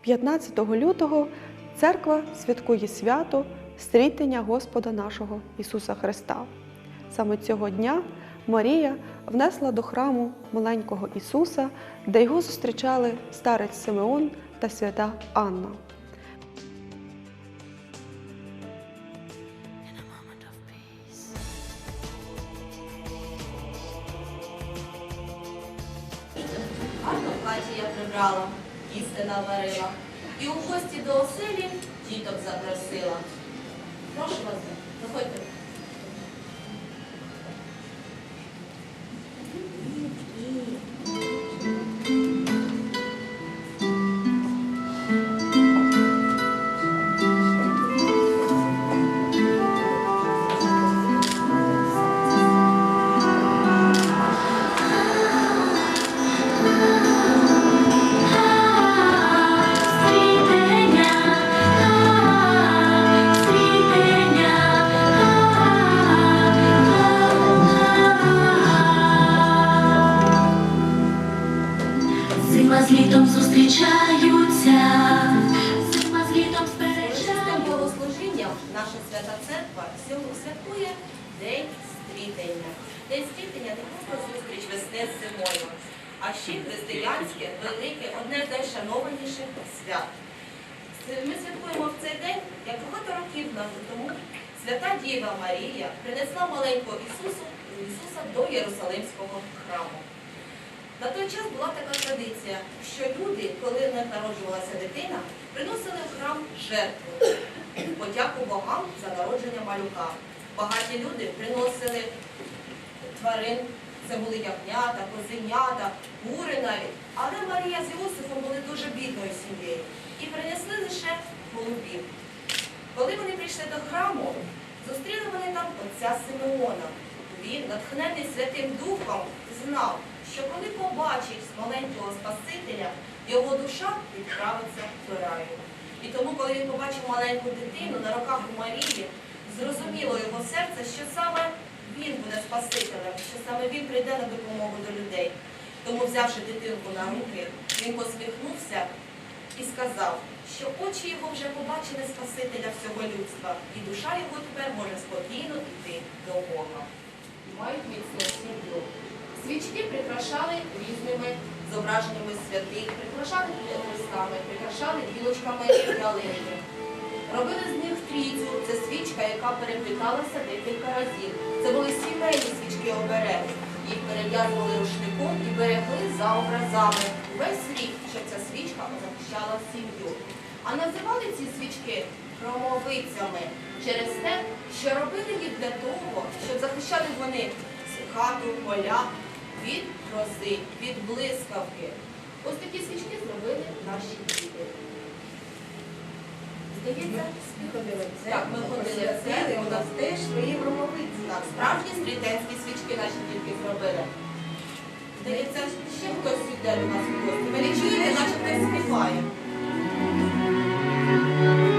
15 лютого церква святкує свято стрітення Господа нашого Ісуса Христа. Саме цього дня Марія внесла до храму маленького Ісуса, де його зустрічали старець Симеон та свята Анна. Діва Марія принесла маленького Ісусу, Ісуса до Єрусалимського храму. На той час була така традиція, що люди, коли в них народжувалася дитина, приносили в храм жертву, подяку богам за народження малюка. Багаті люди приносили тварин, це були ягнята, козенята, кури навіть. Але Марія з Іосифом були дуже бідною сім'єю і принесли лише голубів. Коли вони прийшли до храму, зустріли вони там отця Симеона. Він, натхнений Святим Духом, знав, що коли побачить маленького Спасителя, його душа відправиться до раю. І тому, коли він побачив маленьку дитину на руках у Марії, зрозуміло його серце, що саме він буде Спасителем, що саме він прийде на допомогу до людей. Тому, взявши дитинку на руки, він посміхнувся і сказав, що очі його вже побачили Спасителя всього людства, і душа його тепер може спокійно йти до Бога. Мають міцну сім'ю. Свічки прикрашали різними зображеннями святих, прикрашали хрестами, прикрашали гілочками ялинки. Робили з них трійцю, це свічка, яка перепліталася декілька разів. Це були сімейні свічки обереги. Їх перев'язували рушником і берегли за образами увесь рік, щоб ця свічка захищала сім'ю. А називали ці свічки громовицями через те, що робили їх для того, щоб захищали вони хату, поля від грози, від блискавки. Ось такі свічки зробили наші діти. Здається, так, ми ходили в церкву, у нас теж свої громовиці. Так, справжні стрітенські свічки наші дітки зробили. Здається, ще хтось йде до нас у гості. Ви не чуєте, наче хтось співає. Thank you.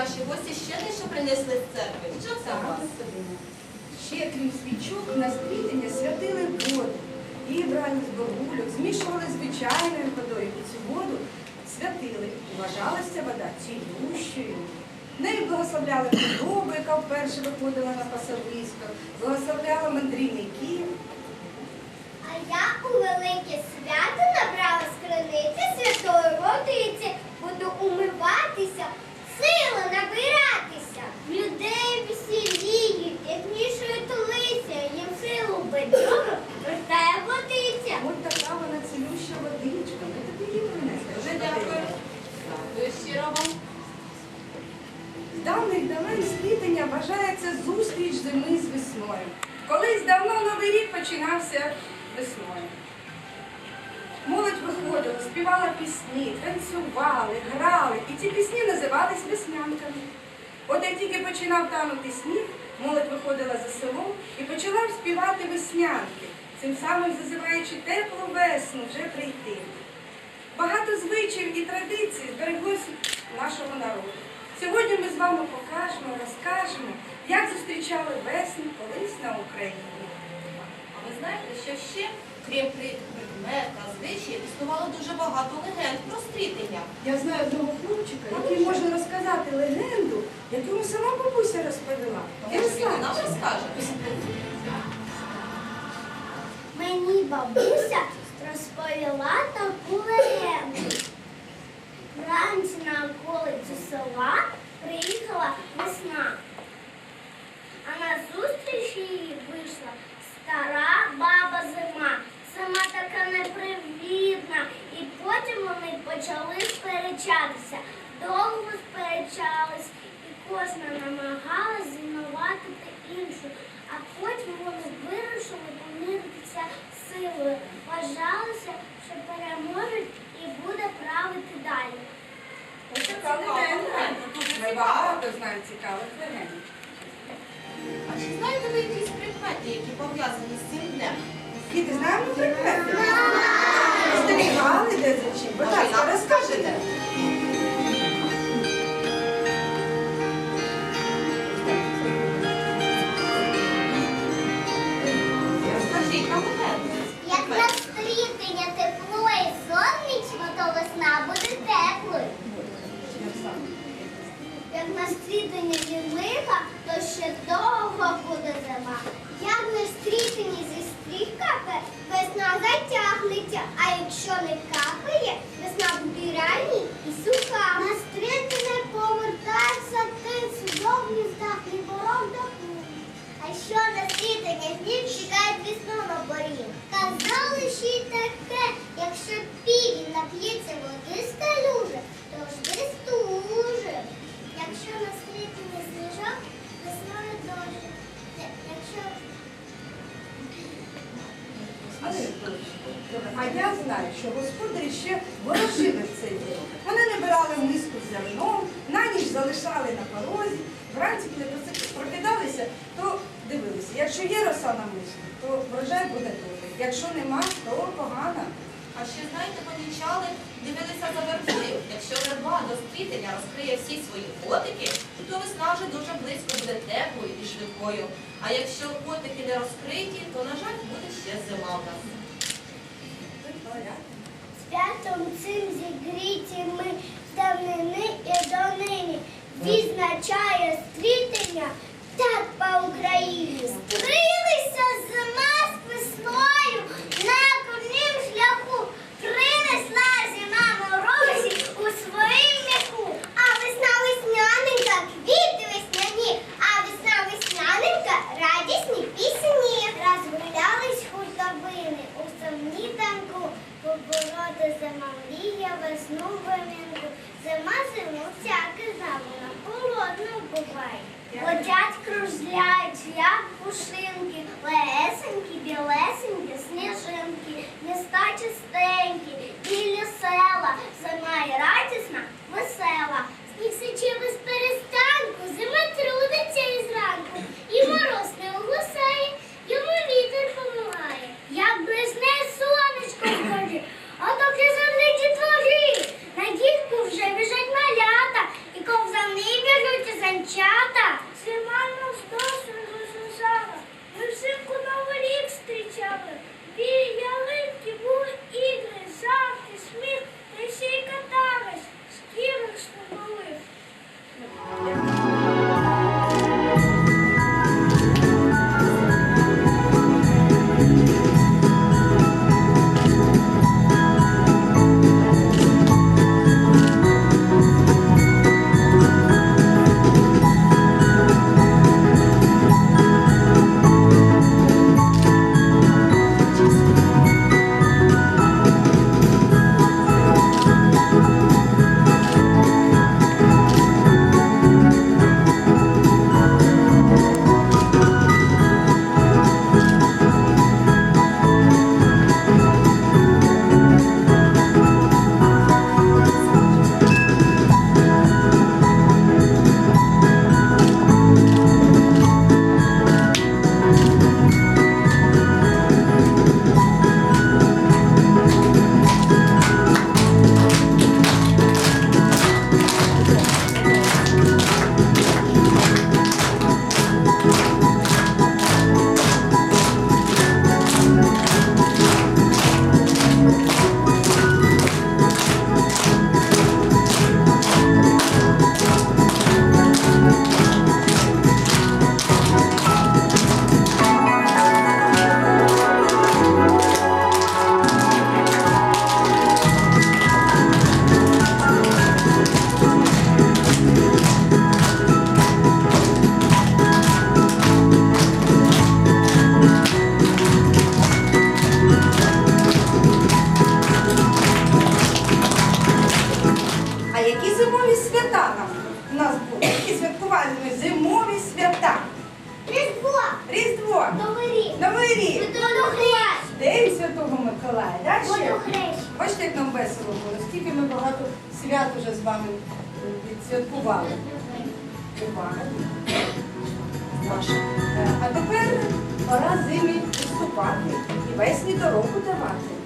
Наші гості ще дещо принесли з церкви. Що це у вас? Ще крім свічок на стрітення святили воду. Її брали з бабульок, змішували звичайною водою і цю воду святили. Вважалася вода цілющою. Нею благословляли худобу, яка вперше виходила на пасовисько, благословляла мандрівників. А я у велике свято набрала з криниці святої водиці. Буду умиватися, сили набиратися. Людей веселіють, як мішують лися, їм силу бедро ростає водиця. Ось така вона цілюща водичка. Ми тобі її принесли. Дуже дякую. Дякую щиро вам. З давних давен сплітення вважається зустріч зими з весною. Колись давно новий рік починався весною. Молодь виходила, співала пісні, танцювали, грали, і ці пісні називались веснянками. От як тільки починав танути сніг, молодь виходила за село і почала співати веснянки, цим самим зазиваючи теплу весну вже прийти. Багато звичаїв і традицій збереглось у нашого народу. Сьогодні ми з вами покажемо, розкажемо, як зустрічали весну колись на Україні. А ви знаєте, що ще, крім предмет та звичаїв, існувало дуже багато легенд про стрітення. Я знаю одного хлопчика, який може розказати легенду, яку сама бабуся розповіла. Може, він і нам розкаже? Мені бабуся розповіла таку легенду. Вранці на околиці села приїхала весна, а на зустріч їй вийшла стара баба зима. Сама така непривітна. І потім вони почали сперечатися. Довго сперечались, і кожна намагалась звинуватити іншу. а потім вони вирушили помиритися силою. Вважалося, що переможуть і буде правити далі. Така легенда. Ми багато знаємо цікавих легенд. А чи знаєте ви якісь прикмети, які пов'язані з цим днем? Діти, знаємо прикмети? Півень нап'ється води з калюжи, то ж стуже. Якщо на світання сніжок, весною дощ. Якщо А я знаю, що господарі ще ворожили в цей день. Вони набирали миску з зерном, на ніч залишали на порозі. Вранці, коли прокидалися, то дивилися, якщо є роса на миску, то врожай буде добрий. Якщо нема, то погано. А ще знаєте, помічали, дивилися за вербою. Якщо верба до стрітення розкриє всі свої котики, то весна вже дуже близько буде теплою і швидкою. А якщо котики не розкриті, то, на жаль, буде ще зима в нас. Святом цим зігріті ми з давнини і донині відзначає вже з вами відсвяткували. Увага. Е, а тепер пора зимі виступати і весні дорогу давати.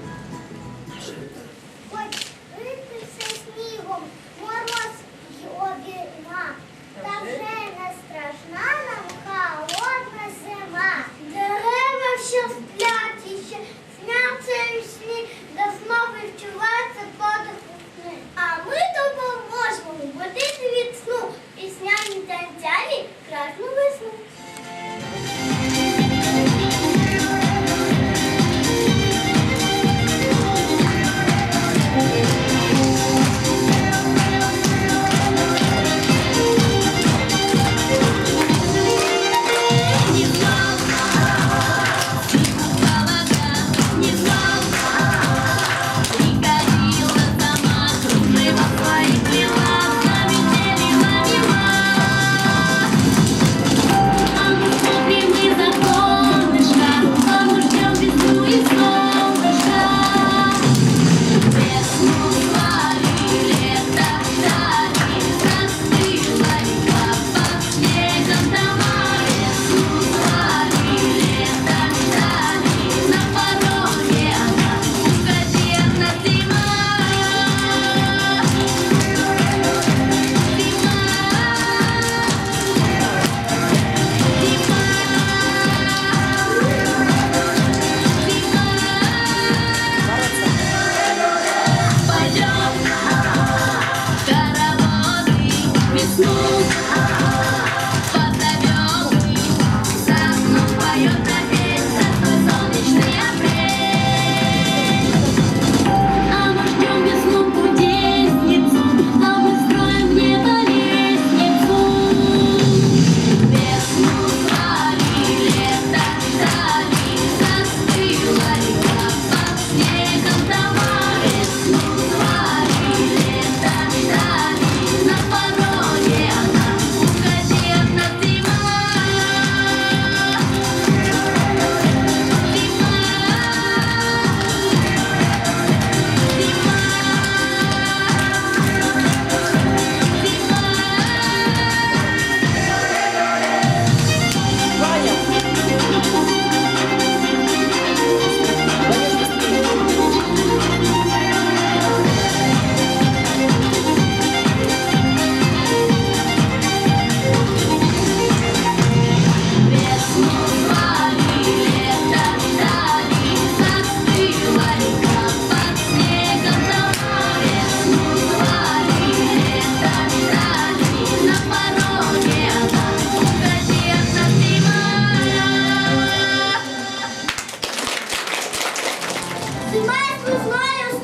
Зима, я знаю,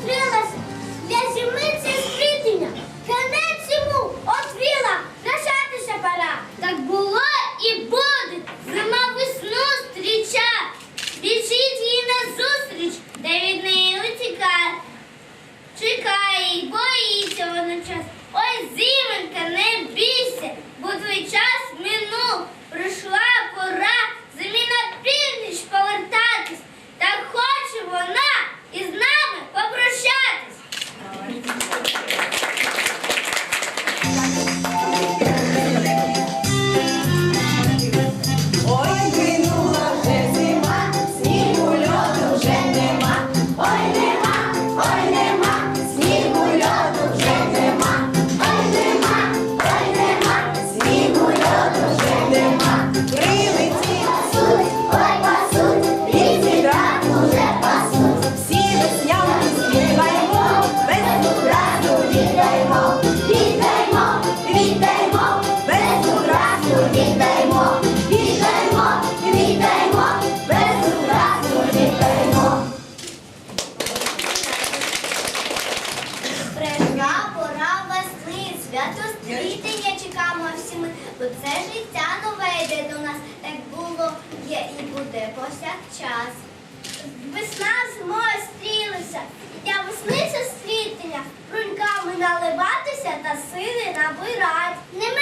на вираз.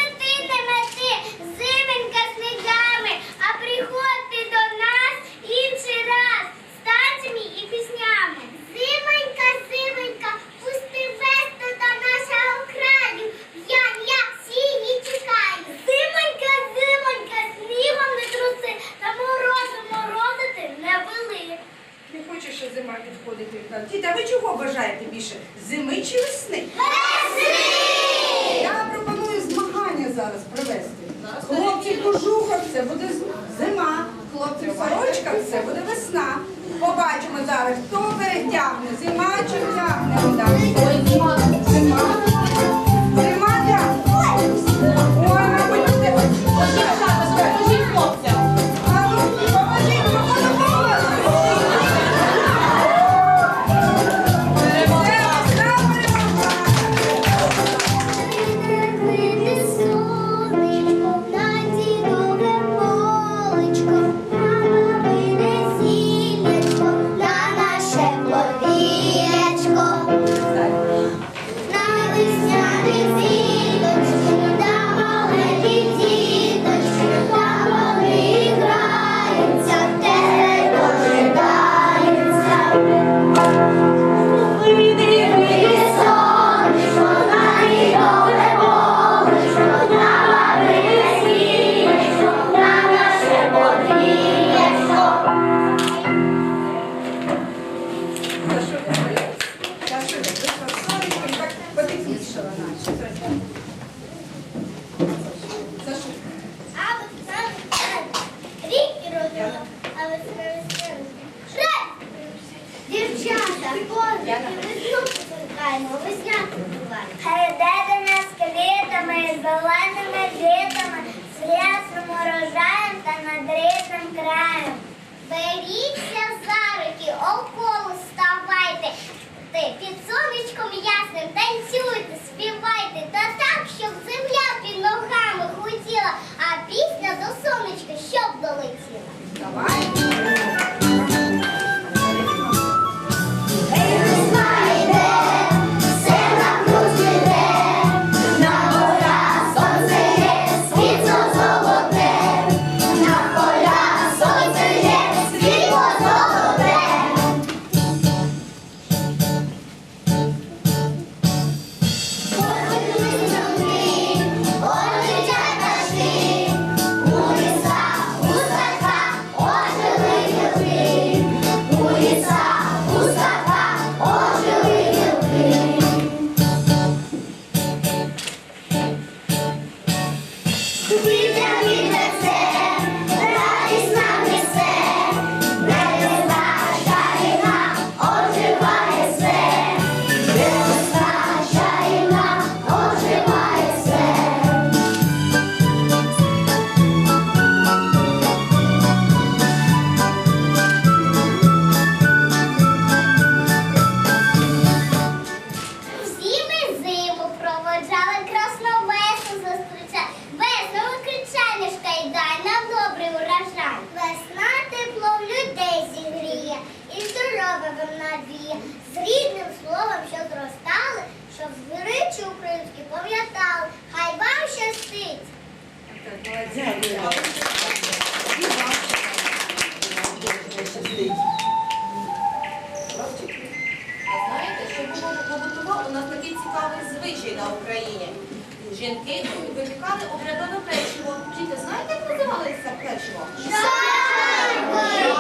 жінки випікали обрядове печиво. Діти, знаєте, як називали печиво?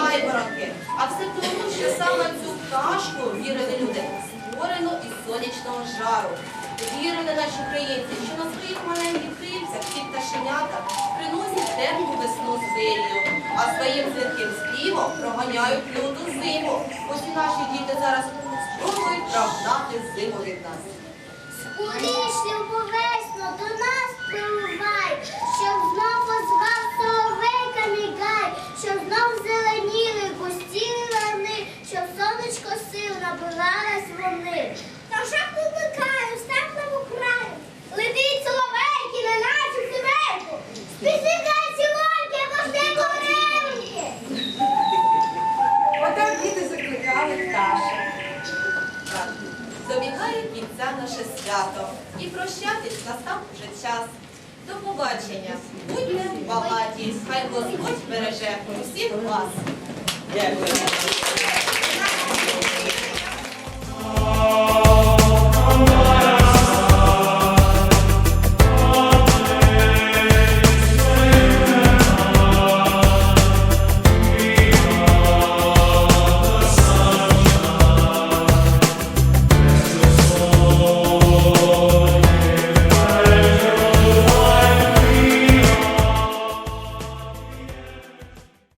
Шайбаранки. А все тому, що саме цю пташку вірили люди, створено із сонячного жару. Вірили наші українці, що на своїх маленьких крильцях ці пташенята приносять темну весну з а своїм святким співом проганяють люту зиму. Ось і наші діти зараз спробують прогнати зиму від нас. Куди ж любовесно до нас прибувай, щоб знов позвав соловейка мігай, щоб знов зеленіли густі лани, щоб сонечко сил набилась вони. Та вже покликаю, став нам краю, летить соловейки, на нашу сімейку. Будьте Будьмо багаті, хай Господь береже усіх вас. Дякую.